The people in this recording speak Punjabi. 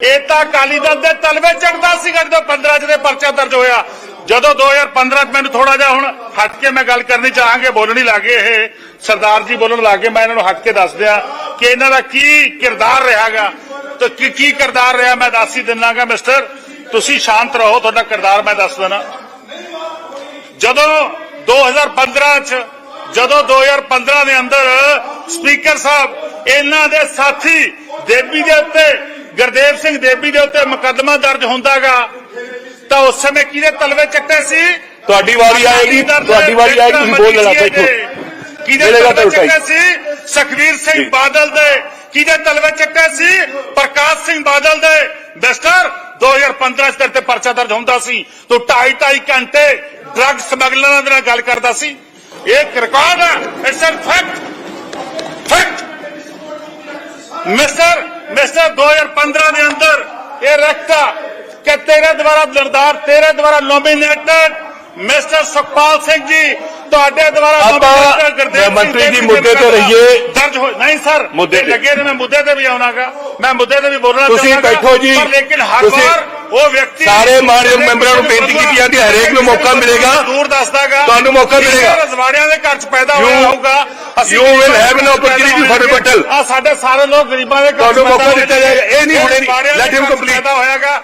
ਇਹ ਤਾਂ ਅਕਾਲੀ ਦਲ ਦੇ ਤਲਵੇ ਚੜਦਾ ਸੀਗਾ ਜਦੋਂ 15 ਚ ਦੇ ਪਰਚਾ ਦਰਜ ਹੋਇਆ। ਜਦੋਂ 2015 ਚ ਮੈਨੂੰ ਥੋੜਾ ਜਿਹਾ ਹੁਣ ਹਟ ਕੇ ਮੈਂ ਗੱਲ ਕਰਨੀ ਚਾਹਾਂਗੇ, ਬੋਲਣੀ ਲੱਗੇ ਇਹ। ਸਰਦਾਰ ਜੀ ਬੋਲਣ ਲੱਗੇ, ਮੈਂ ਇਹਨਾਂ ਨੂੰ ਹਟ ਕੇ ਦੱਸ ਦਿਆਂ ਕਿ ਇਹਨਾਂ ਦਾ ਕੀ ਕਿਰਦਾਰ ਰਿਹਾਗਾ। ਤੇ ਕੀ ਕੀ ਕਿਰਦਾਰ ਰਿਹਾ ਮੈਂ ਦੱਸ ਹੀ ਦਿੰਨਾਗਾ, ਮਿਸਟਰ। ਤੁਸੀਂ ਸ਼ਾਂਤ ਰਹੋ, ਤੁਹਾਡਾ ਕਿਰਦਾਰ ਮੈਂ ਦੱਸ ਦੇਣਾ ਜਦੋਂ 2015 ਚ, ਜਦੋਂ 2015 ਦੇ ਅੰਦਰ ਸਪੀਕਰ ਸਾਹਿਬ, ਇਹਨਾਂ ਦੇ ਸਾਥੀ ਦੇਵੀ ਦੇ ਉੱਤੇ ਗੁਰਦੇਵ ਸਿੰਘ ਦੇਬੀ ਦੇ ਉੱਤੇ ਮੁਕੱਦਮਾ ਦਰਜ ਹੁੰਦਾਗਾ ਤਾਂ ਉਸ ਸਮੇਂ ਕਿਹਦੇ ਤਲਵੇ ਚੱਟੇ ਸੀ? ਤੁਹਾਡੀ ਵਾਰੀ ਆਏਗੀ ਤੁਹਾਡੀ ਵਾਰੀ ਆਏਗੀ ਤੁਸੀਂ ਬੋਲ ਲੈਣਾ ਬੈਠੋ। ਕਿਹਦੇ ਤਲਵੇ ਚੱਟੇ ਸੀ? ਸੁਖਵੀਰ ਸਿੰਘ। ਬਾਦਲ ਦੇ। ਕਿਹਦੇ ਤਲਵੇ ਚੱਟੇ ਸੀ? ਪ੍ਰਕਾਸ਼ ਸਿੰਘ ਬਾਦਲ ਦੇ। ਮਿਸਟਰ 2015 ਚ ਤੇ ਪਰਚਾ ਦਰਜ ਹੁੰਦਾ ਸੀ। ਤੂੰ ਢਾਈ ਢਾਈ ਘੰਟੇ ਡਰੱਗ ਸਮਗਲਰਾਂ ਦੇ ਨਾਲ ਗੱਲ ਕਰਦਾ ਸੀ। ਇਹ ਰਿਕਾਰਡ ਹੈ। It's fact fact mister mister 2015 ਦੇ ਅੰਦਰ ਇਹ ਰਖਤਾ ਕਿ ਤੇਰੇ ਦੁਆਰਾ ਲੜਦਾਰ ਤੇਰੇ ਦੁਆਰਾ ਨੋਮੀਨੇਟਡ ਮਿਸਟਰ ਸੁਖਪਾਲ ਸਿੰਘ ਜੀ ਤੁਹਾਡੇ ਦੁਆਰਾ ਆਪਾਂ ਮੰਤਰੀ ਜੀ ਮੁੱਦੇ ਤੇ ਰਹੀਏ। ਦਰਜ ਹੋ ਨਹੀਂ ਸਰ ਮੁੱਦੇ। ਲੱਗੇ ਨੇ ਮੈਂ ਮੁੱਦੇ ਤੇ ਵੀ ਆਉਣਾਗਾ ਮੈਂ ਮੁੱਦੇ ਤੇ ਵੀ ਬੋਲਣਾ ਤੁਸੀਂ। ਬੈਠੋ ਜੀ। ਪਰ ਲੇਕਿਨ ਹਰ ਵਾਰ ਉਹ ਵਿਅਕਤੀ ਸਾਰੇ ਮਾਨਯੋਗ ਮੈਂਬਰਾਂ ਨੂੰ ਬੇਨਤੀ ਕੀਤੀ ਜਾਂਦੀ ਹੈ, ਹਰੇਕ ਨੂੰ ਮੌਕਾ ਮਿਲੇਗਾ। ਦੂਰ ਦੱਸਦਾਗਾ ਤੁਹਾਨੂੰ ਮੌਕਾ ਮਿਲੇਗਾ। ਰਜਵਾੜਿਆਂ ਦੇ ਘਰ ਚ ਪੈਦਾ ਹੋਇਆ You- ਹੋਊਗਾ you will have an opportunity for rebuttal. ਆ ਸਾਡੇ ਸਾਰੇ ਲੋਕ ਗਰੀਬਾਂ ਦੇ ਤੁਹਾਨੂੰ ਮੌਕਾ ਦਿੱਤਾ। ਜਾਏਗਾ। ਇਹ ਨਹੀਂ ਹੁਣੇ ਚ complete. ਪੈਦਾ ਹੋਇਆਗਾ